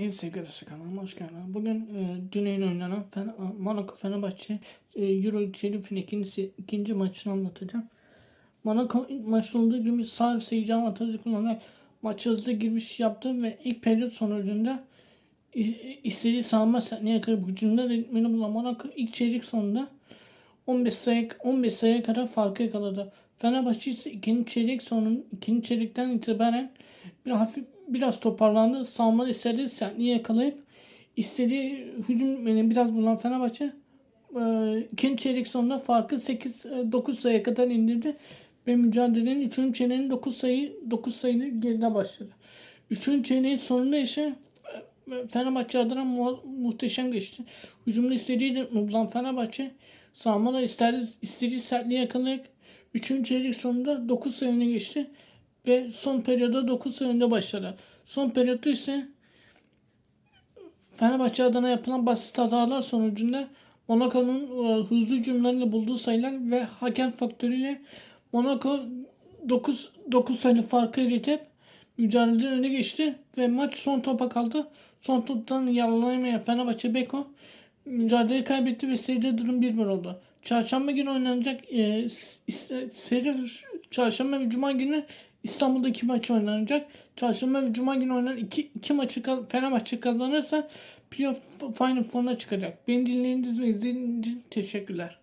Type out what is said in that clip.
Evet sevgili kanalıma hoş geldin. Bugün e, Cüneyt'in oynanan Fen Monaco Fenerbahçe e, Euro çeyrek ikinci, ikinci maçını anlatacağım. Monaco ilk maçta olduğu gibi sağ seyircan atıcı kullanarak maça hızlı giriş yaptı ve ilk periyot sonucunda istediği savunma setine yakın hücumda ritmini bulan Monaco ilk çeyrek sonunda 15 sayı 15 sayıya kadar farkı yakaladı. Fenerbahçe ise ikinci çeyrek sonun ikinci çeyrekten itibaren bir hafif biraz toparlandı. Savunma istediği sertliği yakalayıp istediği hücum yani biraz bulan Fenerbahçe e, ikinci çeyrek sonunda farkı 8 e, 9 sayıya kadar indirdi ve mücadelenin 3. çeyreğinin 9 sayı 9 sayılı geride başladı. 3. çeyreğin sonunda ise e, Fenerbahçe adına mu- muhteşem geçti. Hücumda istediği ritmi bulan Fenerbahçe savunmada istediği, istediği sertliği yakalayıp 3. çeyrek sonunda 9 sayı geçti ve son periyoda 9 sayı başladı. Son periyotta ise Fenerbahçe adına yapılan basit hatalar sonucunda Monaco'nun e, hızlı hücumlarıyla bulduğu sayılar ve hakem faktörüyle Monaco 9, 9 sayılı farkı eritip mücadeleden öne geçti ve maç son topa kaldı. Son toptan yararlanamayan Fenerbahçe Beko mücadeleyi kaybetti ve seride durum 1-1 oldu. Çarşamba günü oynanacak e, seri çarşamba ve cuma günü İstanbul'da iki maç oynanacak. Çarşamba ve cuma günü oynanan iki, iki maçı Fenerbahçe kazanırsa playoff final fonuna çıkacak. Beni dinlediğiniz ve izlediğiniz için teşekkürler.